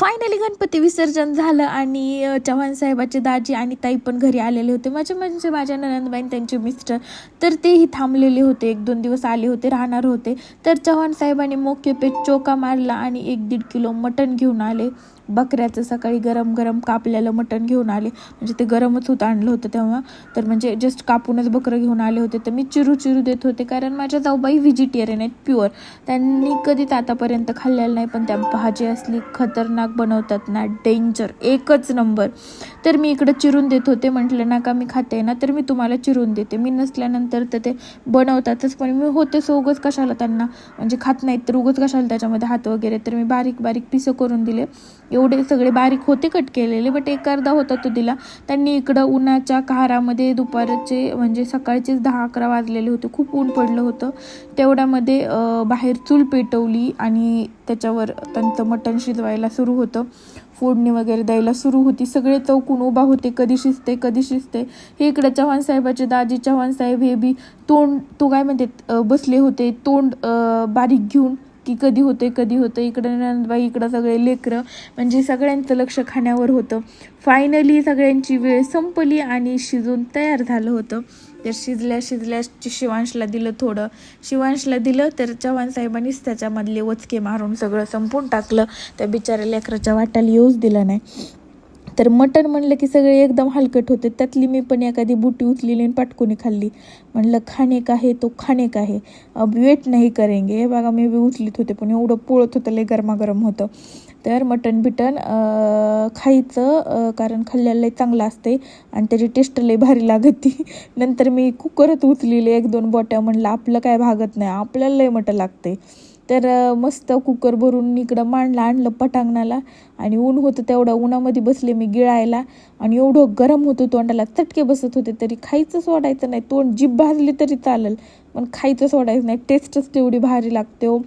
Finally Ganpati विसर्जन झालं आणि चव्हाण साहेबाचे दाजी आणि ताई पण घरी आलेले होते. माझे म्हणजे माझ्या ननंदबाईन त्यांचे मिस्टर तर तेही थांबलेले होते. एक दोन दिवस आले होते राहणार होते. तर चव्हाण साहेबांनी मोके पेट चोका मारला आणि एक दीड किलो मटण घेऊन आले. बकऱ्याचं सकाळी गरम गरम कापलेलं मटण घेऊन आले. म्हणजे ते गरमच होतं आणलं होतं तेव्हा. तर म्हणजे जस्ट कापूनच बकरं घेऊन आले होते. तर मी चिरू चिरू देत होते. कारण माझ्या जाऊबाई व्हेजिटेरियन आहेत प्युअर त्यांनी कधीच आतापर्यंत खाल्लेलं नाही पण त्या भाजी असली खतरनाक बनवतात ना. डेंजर एकच नंबर तर मी इकडं चिरून देत होते. म्हटलं ना का मी खाते ना. तर मी तुम्हाला चिरून देते. मी नसल्यानंतर तर ते बनवतातच पण मी होते सो उगच कशाला त्यांना म्हणजे खात नाहीत तर उगच कशाला त्याच्यामध्ये हात वगैरे. तर मी बारीक बारीक पिसं करून दिले. एवढे सगळे बारीक होते कट केलेले बट एक अर्धा होता तो दिला. त्यांनी इकडं उन्हाच्या कहारामध्ये दुपारचे म्हणजे सकाळचेच दहा अकरा वाजलेले होते. खूप ऊन पडलं होतं. तेवढ्यामध्ये बाहेर चूल पेटवली आणि त्याच्यावर त्यांचं मटण शिजवायला सुरू होतं. फोडणी वगैरे द्यायला सुरू होती. सगळे चौकून उभा होते. कधी शिजते कधी शिजते. हे इकडे चव्हाण साहेबाचे दाजी चव्हाण साहेब हे बी तोंड तो काय म्हणते बसले होते. तोंड बारीक घेऊन की कधी होते कधी होतं इकडं नंदबाई इकडं सगळे लेकरं म्हणजे सगळ्यांचं लक्ष खाण्यावर होतं. फायनली सगळ्यांची वेळ संपली आणि शिजून तयार झालं होतं. तर शिजल्या शिजल्या शिवांशला दिलं थोडं. शिवांशला दिलं तर चव्हाण साहेबांनीच त्याच्यामधले वचके मारून सगळं संपून टाकलं. त्या बिचाऱ्या लेकराच्या वाट्याला येऊच दिलं नाही. तर मटण म्हणलं की सगळे एकदम हलकट होते. त्यातली मी पण एखादी बुटी उचलेली आणि पटकुनी खाल्ली. म्हणलं खाणे का तो खाणे का अब वेट नाही करेंगे. हे बघा मी उचलीत होते पण एवढं पोळत होतं लय गरमागरम होतं. तर मटण बिटन खायचं कारण खाल्ल्याला लय चांगलं असते आणि त्याची टेस्ट लय भारी लागती. नंतर मी कुकरच उचलेले एक दोन बोट्या. म्हणलं आपलं काय भागत नाही. आपल्याला लय मटण लागते तर मस्त कुकर भरून इकडं मांडलं आणलं पटांगणाला आणि ऊन होतं तेवढं. उन्हामध्ये बसले मी गिळायला आणि एवढं गरम होतं तोंडाला. चटके बसत होते तरी खायचं सोडायचं नाही. तोंड जीभ भाजली तरी चालेल पण खायचं सोडायचं नाही. टेस्टच तेवढी भारी लागते हो.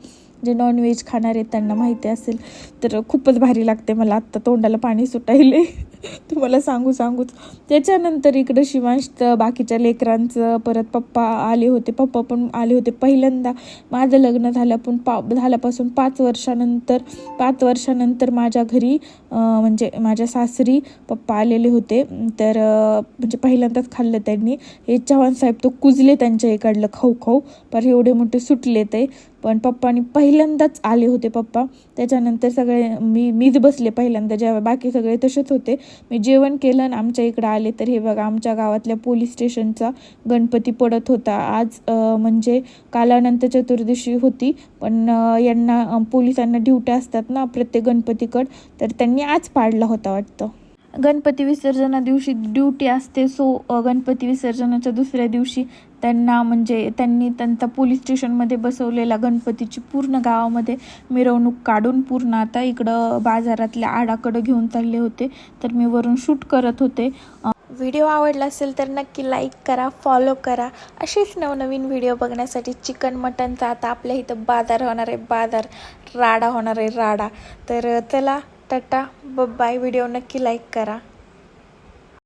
जे नॉनव्हेज खाणार आहेत त्यांना माहिती असेल तर खूपच भारी लागते मला. आत्ता तोंडाला पाणी सुटायले. तुम्हाला सांगू सांगूच. त्याच्यानंतर इकडं शिवांश बाकीच्या लेकरांचं परत पप्पा आले होते. पप्पा पण आले होते पहिल्यांदा. माझं लग्न झालं पण पा झाल्यापासून पाच वर्षानंतर पाच वर्षानंतर माझ्या घरी म्हणजे माझ्या सासरी पप्पा आलेले होते. तर म्हणजे पहिल्यांदाच खाल्लं त्यांनी. हे चव्हाण साहेब तो कुजले त्यांच्या इकडलं खाऊ खाऊ. पर एवढे मोठे सुटले ते. पण पप्पानी पहिल्यांदाच आले होते पप्पा. त्याच्यानंतर सगळे मी मीच बसले पहिल्यांदा जेव्हा बाकी सगळे तसेच होते. मी जेवण केलं आणि आमच्या इकडं आले तर हे बघा आमच्या गावातल्या पोलीस स्टेशनचा गणपती पडत होता. आज म्हणजे म्हणजे कालानंतर चतुर्दशी होती पण यांना पोलिसांना ड्युट्या असतात ना प्रत्येक गणपतीकड तर त्यांनी आज पाडला होता वाटतं. गणपती विसर्जना दिवशी ड्युटी असते सो गणपती विसर्जनाच्या दुसऱ्या दिवशी त्यांना म्हणजे त्यांनी त्यांचा पोलीस स्टेशनमध्ये बसवलेला गणपतीची पूर्ण गावामध्ये मिरवणूक काढून पूर्ण आता इकडं बाजारातल्या आडाकडं घेऊन चालले होते. तर मी वरून शूट करत होते. व्हिडिओ आवडला असेल तर नक्की लाईक करा फॉलो करा. असेच नवनवीन व्हिडिओ बघण्यासाठी चिकन मटनचा आता आपल्या इथं बाजार होणार आहे बाजार राडा होणार आहे राडा. तर चला टाटा बाय व्हिडिओ नक्की लाईक करा.